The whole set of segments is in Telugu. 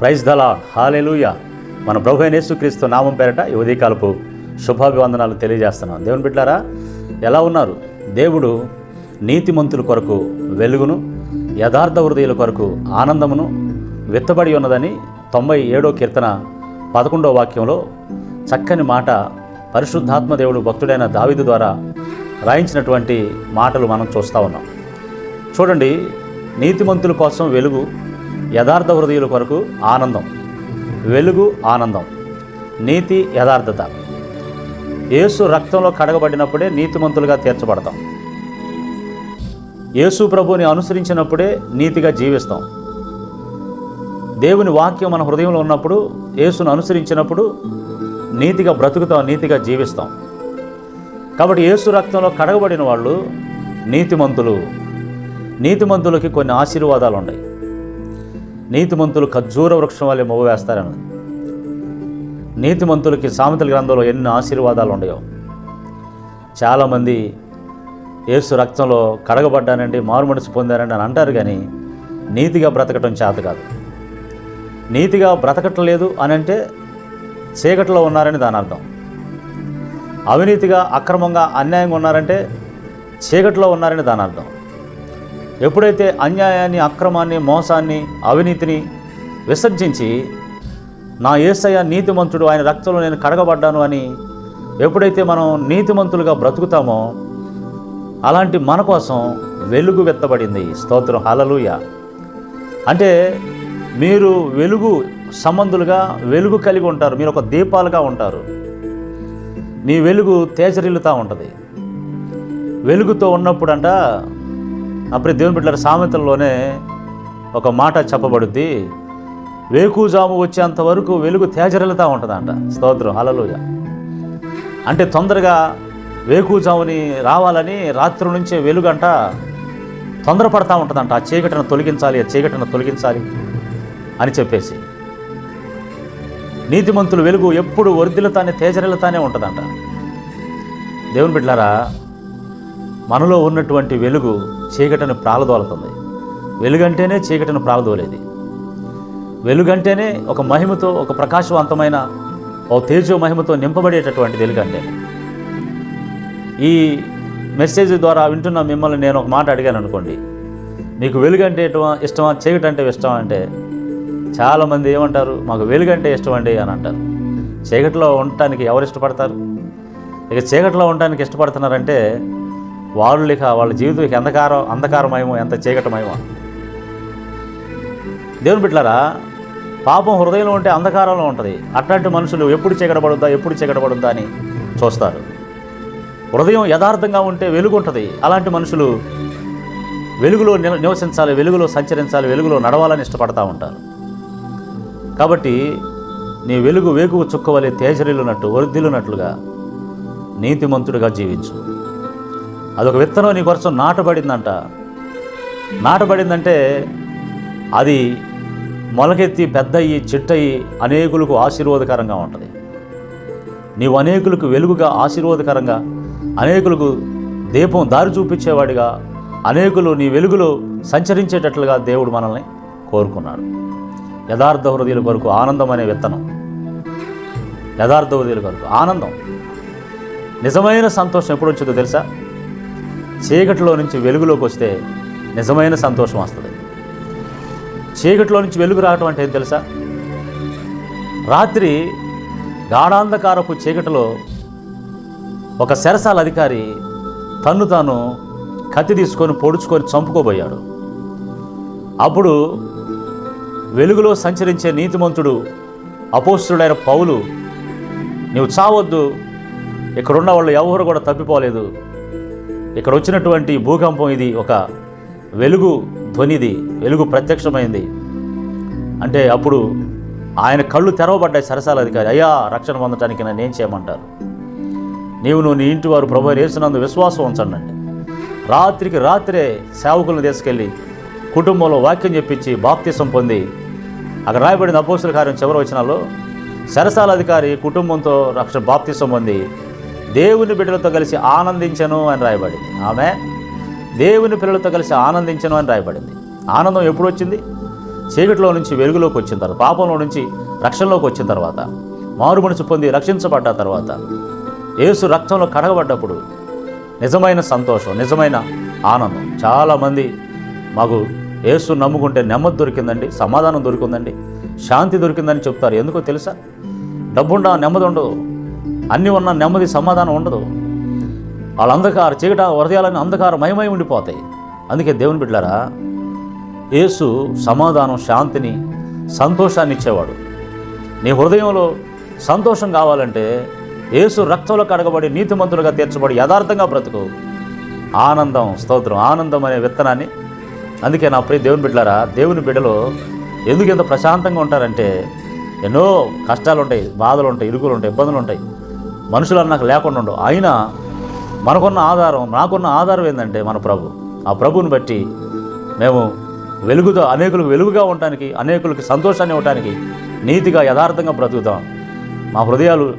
ప్రైజ్ దలా హాలెలుయ మన ప్రభు అయిన యేసుక్రీస్తు నామం పేరట యువదీకాలపు శుభాభివందనాలు తెలియజేస్తున్నాం. దేవుని బిడ్డారా ఎలా ఉన్నారు? దేవుడు నీతిమంతుల కొరకు వెలుగును యథార్థ హృదయుల కొరకు ఆనందమును విత్తబడి ఉన్నదని తొంభై ఏడో కీర్తన పదకొండో వాక్యంలో చక్కని మాట పరిశుద్ధాత్మ దేవుడు భక్తుడైన దావిదు ద్వారా రాయించినటువంటి మాటలు మనం చూస్తూ ఉన్నాం. చూడండి నీతిమంతుల కోసం వెలుగు యథార్థ హృదయుల కొరకు ఆనందం. వెలుగు ఆనందం. నీతి యథార్థత. యేసు రక్తంలో కడగబడినప్పుడే నీతిమంతులుగా తీర్చబడతాం. యేసు ప్రభుని అనుసరించినప్పుడే నీతిగా జీవిస్తాం. దేవుని వాక్యం మన హృదయంలో ఉన్నప్పుడు యేసును అనుసరించినప్పుడు నీతిగా బ్రతుకుతాం నీతిగా జీవిస్తాం. కాబట్టి యేసు రక్తంలో కడగబడిన వాళ్ళు నీతిమంతులు. నీతిమంతులకి కొన్ని ఆశీర్వాదాలు ఉన్నాయి నీతిమంతులు ఖర్జూర వృక్షం వల్లే మొవ్వ వేస్తారని. నీతిమంతులకి సామెతల గ్రంథంలో ఎన్ని ఆశీర్వాదాలు ఉండయో. చాలామంది ఏసు రక్తంలో కడగబడ్డానండి మారు మనసు పొందానండి అని అంటారు కానీ నీతిగా బ్రతకటం చేత కాదు. నీతిగా బ్రతకటం లేదు అని అంటే చీకట్లో ఉన్నారని దాని అర్థం. అవినీతిగా అక్రమంగా అన్యాయంగా ఉన్నారంటే చీకట్లో ఉన్నారని దాని అర్థం. ఎప్పుడైతే అన్యాయాన్ని అక్రమాన్ని మోసాన్ని అవినీతిని విసర్జించి నా ఏసయ్య నీతిమంతుడు ఆయన రక్తంలో నేను కడగబడ్డాను అని ఎప్పుడైతే మనం నీతిమంతులుగా బ్రతుకుతామో అలాంటి మన కోసం వెలుగు వెత్తబడింది. స్తోత్రం. హలలుయ అంటే మీరు వెలుగు సంబంధులుగా వెలుగు కలిగి ఉంటారు. మీరు ఒక దీపాలుగా ఉంటారు. నీ వెలుగు తేజరిల్లుతూ ఉంటుంది. వెలుగుతో ఉన్నప్పుడంట అప్పుడు దేవుని బిడ్డల సామెతల్లోనే ఒక మాట చెప్పబడుద్ది. వేకుజాము వచ్చేంత వరకు వెలుగు తేజరిల్లుతూ ఉంటుందంట. స్తోత్రం. హలలుయ అంటే తొందరగా వేకుజాముని రావాలని రాత్రి నుంచే వెలుగంట తొందరపడతా ఉంటుందంట. ఆ చీకటిని తొలగించాలి ఆ చీకటిని తొలగించాలి అని చెప్పేసి. నీతిమంతులు వెలుగు ఎప్పుడు వర్ధిలతానే తేజరిల్లుతానే ఉంటుందంట. దేవుని బిడ్లారా మనలో ఉన్నటువంటి వెలుగు చీకటిని ప్రాలదోలుతుంది వెలుగంటేనే చీకటిని ప్రాలదోలేది వెలుగంటేనే ఒక మహిమతో ఒక ప్రకాశవంతమైన ఓ తేజో మహిమతో నింపబడేటటువంటి వెలుగంటే. ఈ మెసేజ్ ద్వారా వింటున్న మిమ్మల్ని నేను ఒక మాట అడిగాను అనుకోండి. మీకు వెలుగంటే ఇష్టమా చీకటంటే చీకటి అంటే అంటే చాలామంది ఏమంటారు మాకు వెలుగంటే ఇష్టం అండి అని అంటారు. చీకటిలో ఉండటానికి ఎవరు ఇష్టపడతారు? ఇక చీకటిలో ఉండటానికి ఇష్టపడుతున్నారంటే వాళ్ళు ఇక వాళ్ళ జీవితం ఇక అంధకారం అంధకారమయమో ఎంత చీకటమయమో. దేవుని బిడ్డలారా పాపం హృదయంలో ఉంటే అంధకారంలో ఉంటుంది. అట్లాంటి మనుషులు ఎప్పుడు చీకటపడుద్దా ఎప్పుడు చీకటపడుద్దా అని చూస్తారు. హృదయం యథార్థంగా ఉంటే వెలుగు ఉంటుంది అలాంటి మనుషులు వెలుగులో నివసించాలి వెలుగులో సంచరించాలి వెలుగులో నడవాలని ఇష్టపడతా ఉంటారు. కాబట్టి నీ వెలుగు వేగు చుక్కవలే తేజరిల్లునట్టు వర్ధిల్లునట్లుగా నీతిమంతుడిగా జీవించు. అదొక విత్తనం నీ కోసం నాటబడిందంట. నాటబడిందంటే అది మొలకెత్తి పెద్దయి చిట్టయి అనేకులకు ఆశీర్వాదకరంగా ఉంటుంది. నీవు అనేకులకు వెలుగుగా ఆశీర్వాదకరంగా అనేకులకు దీపం దారి చూపించేవాడిగా అనేకులు నీ వెలుగులో సంచరించేటట్లుగా దేవుడు మనల్ని కోరుకున్నాడు. యథార్థ హృదయుల కొరకు ఆనందం అనే విత్తనం. యథార్థ హృదయుల కొరకు ఆనందం. నిజమైన సంతోషం ఎప్పుడు వచ్చిందో తెలుసా? చీకటిలో నుంచి వెలుగులోకి వస్తే నిజమైన సంతోషం వస్తుంది. చీకటిలో నుంచి వెలుగు రావటం అంటే ఏం తెలుసా? రాత్రి గాఢాంధకారపు చీకటిలో ఒక సెరసాల అధికారి తన్ను తాను కత్తి తీసుకొని పొడుచుకొని చంపుకోబోయాడు. అప్పుడు వెలుగులో సంచరించే నీతిమంతుడు అపోస్తుడైన పౌలు నీవు చావద్దు ఇక్కడున్న వాళ్ళు ఎవరు కూడా తప్పిపోలేదు ఇక్కడ వచ్చినటువంటి భూకంపం ఇది ఒక వెలుగు ధ్వనిది వెలుగు ప్రత్యక్షమైంది. అంటే అప్పుడు ఆయన కళ్ళు తెరవబడ్డాయి సరసాల అధికారి. అయ్యా రక్షణ పొందటానికి నన్ను ఏం చేయమంటారు? నీవు నువ్వు నీ ఇంటి వారు ప్రభు వేసినందు విశ్వాసం ఉంచండి రాత్రికి రాత్రే సేవకులను తీసుకెళ్ళి కుటుంబంలో వాక్యం చెప్పించి బాప్తిసం పొంది అక్కడ రాయబడిన అపోసుల కార్యం చివరి వచ్చినాలో సరసాల అధికారి కుటుంబంతో రక్షణ బాప్తిసం పొంది దేవుని బిడ్డలతో కలిసి ఆనందించను అని రాయబడింది. ఆమె దేవుని పిల్లలతో కలిసి ఆనందించను అని రాయబడింది. ఆనందం ఎప్పుడు వచ్చింది? చీకటిలో నుంచి వెలుగులోకి వచ్చిన తర్వాత పాపంలో నుంచి రక్షణలోకి వచ్చిన తర్వాత మారు మనసు పొంది రక్షించబడ్డ తర్వాత యేసు రక్తంలో కడగబడ్డప్పుడు నిజమైన సంతోషం నిజమైన ఆనందం. చాలామంది మాకు యేసు నమ్ముకుంటే నెమ్మది దొరికిందండి సమాధానం దొరికిందండి శాంతి దొరికిందని చెప్తారు. ఎందుకో తెలుసా? డబ్బుండా నెమ్మది ఉండదు అన్నీ ఉన్న నెమ్మది సమాధానం ఉండదు. వాళ్ళ అంధకార చీకట హృదయాలని అంధకారమయమై ఉండిపోతాయి. అందుకే దేవుని బిడ్డారా యేసు సమాధానం శాంతిని సంతోషాన్ని ఇచ్చేవాడు. నీ హృదయంలో సంతోషం కావాలంటే యేసు రక్తంలో కడగబడి నీతిమంతులుగా తీర్చబడి యథార్థంగా బ్రతుకు. ఆనందం స్తోత్రం ఆనందం అనే విత్తనాన్ని. అందుకే నా ప్రియ దేవుని బిడ్డలారా దేవుని బిడ్డలో ఎందుకు ఎంత ప్రశాంతంగా ఉంటారంటే ఎన్నో కష్టాలు ఉంటాయి బాధలు ఉంటాయి ఇరుకులు ఉంటాయి ఇబ్బందులు ఉంటాయి మనుషులు అన్నాక లేకుండా ఉండవు అయినా మనకున్న ఆధారం నాకున్న ఆధారం ఏంటంటే మన ప్రభు. ఆ ప్రభువుని బట్టి మేము వెలుగుతో అనేకులకు వెలుగుగా ఉండటానికి అనేకులకి సంతోషాన్ని ఇవ్వటానికి నీతిగా యథార్థంగా బ్రతుకుతాం. మా హృదయాలు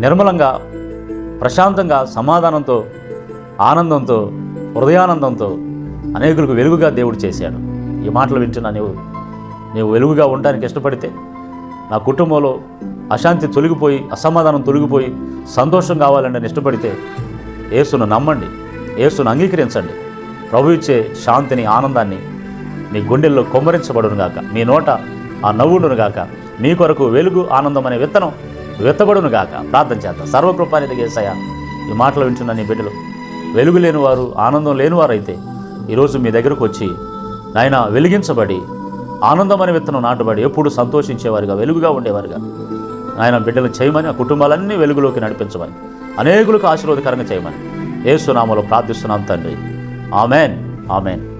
నిర్మలంగా ప్రశాంతంగా సమాధానంతో ఆనందంతో హృదయానందంతో అనేకులకు వెలుగుగా దేవుడు చేశాడు. ఈ మాటలు వింటున్నా నీవు నీవు వెలుగుగా ఉండడానికి ఇష్టపడితే నా కుటుంబంలో అశాంతి తొలగిపోయి అసమాధానం తొలగిపోయి సంతోషం కావాలంటే నేను ఇష్టపడితే ఏసును నమ్మండి ఏసును అంగీకరించండి. ప్రభు ఇచ్చే శాంతిని ఆనందాన్ని మీ గుండెల్లో కొమ్మరించబడును గాక. మీ నోట ఆ నవ్వుడును గాక. మీ కొరకు వెలుగు ఆనందం అనే విత్తనం విత్తబడును గాక. ప్రార్థన చేద్దాం. సర్వకృపానిధి ఏసయ్య ఈ మాటలు వింటున్న నీ బిడ్డలు. వెలుగు లేనివారు ఆనందం లేనివారు అయితే ఈరోజు మీ దగ్గరకు వచ్చి నాయన వెలిగించబడి ఆనందం అనే విత్తనం నాటబడి ఎప్పుడు సంతోషించేవారుగా వెలుగుగా ఉండేవారుగా. ఆయన బిడ్డలు చేయమని ఆ కుటుంబాలన్నీ వెలుగులోకి నడిపించమని అనేకులకు ఆశీర్వాదకరంగా చేయమని. ఏసునామలో ప్రార్థిస్తున్నాం తండ్రి. ఆమెన్. ఆమెన్.